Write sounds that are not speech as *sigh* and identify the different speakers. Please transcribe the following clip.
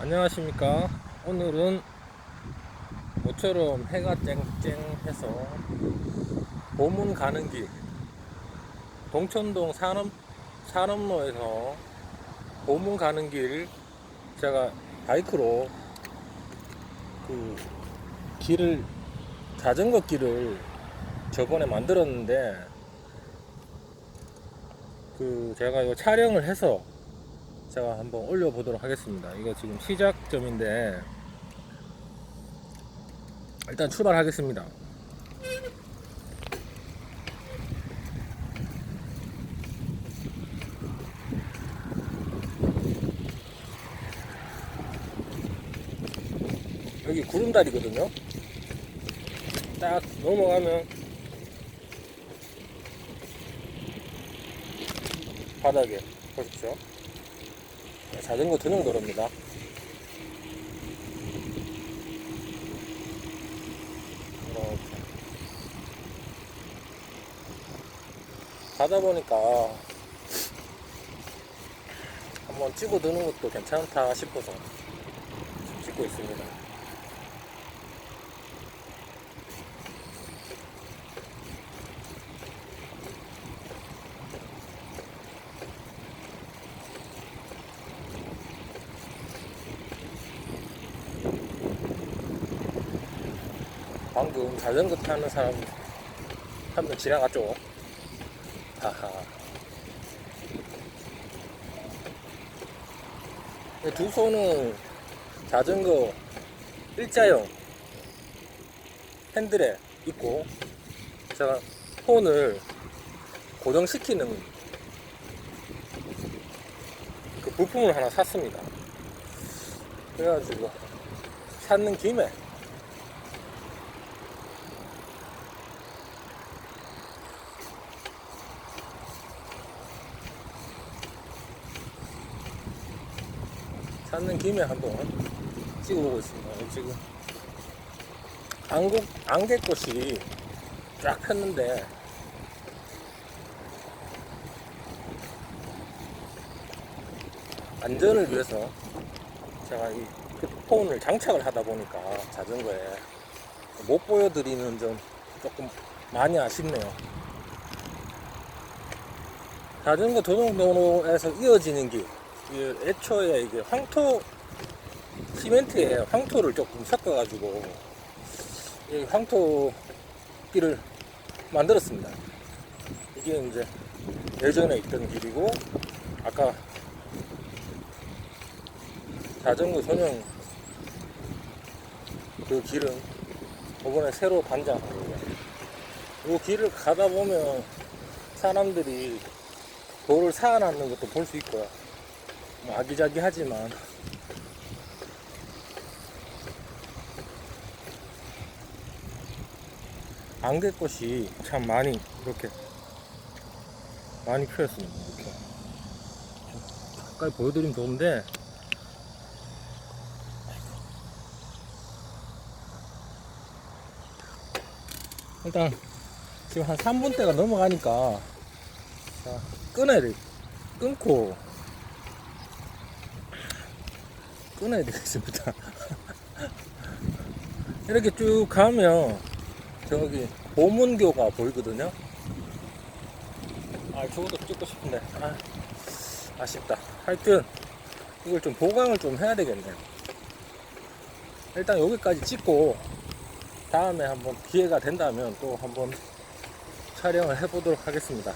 Speaker 1: 안녕하십니까. 오늘은 모처럼 해가 쨍쨍해서 보문 가는 길 동천동 산업, 산업로에서 보문 가는 길 제가 바이크로 그 길을 자전거 길을 저번에 만들었는데 그 제가 이 촬영을 해서 제가 한번 올려보도록 하겠습니다. 이거 지금 시작점인데 일단 출발하겠습니다. 여기 구름다리거든요. 딱 넘어가면 바닥에 보십시오. 자전거 전용 도로입니다. 이렇게. 가다 보니까 한번 찍어 드는 것도 괜찮다 싶어서 찍고 있습니다. 방금 자전거 타는 사람 한 명 지나갔죠? 하하. 이두 손은 자전거 일자형 핸들에 있고 제가 폰을 고정시키는 그 부품을 하나 샀습니다. 그래가지고 샀는 김에 찾는 김에 한번 찍어보고 있습니다. 지금 안개, 안개꽃이 쫙 폈는데 안전을 위해서 제가 이 폰을 장착을 하다 보니까 자전거에 못 보여드리는 점 조금 많이 아쉽네요. 자전거 도동도로에서 이어지는 길, 이 애초에 이게 황토 시멘트에 황토를 조금 섞어가지고 이 황토 길을 만들었습니다. 이게 이제 예전에 있던 길이고 아까 자전거 전용 그 길은 이번에 새로 반장한 거예요. 이 길을 가다 보면 사람들이 돌을 쌓아놨는 것도 볼 수 있고요. 뭐 아기자기하지만 안개꽃이 참 많이 이렇게 많이 피었습니다. 이렇게 좀 가까이 보여드리면 좋은데 일단 지금 한 3분대가 넘어가니까 자, 끊어야 돼. 끊고 끊어야 되겠습니다. *laughs* 이렇게 쭉 가면 저기 보문교가 보이거든요. 아, 저것도 찍고 싶은데 아, 아쉽다. 하여튼 이걸 좀 보강을 좀 해야 되겠네요. 일단 여기까지 찍고 다음에 한번 기회가 된다면 또 한번 *laughs* 촬영을 해보도록 하겠습니다.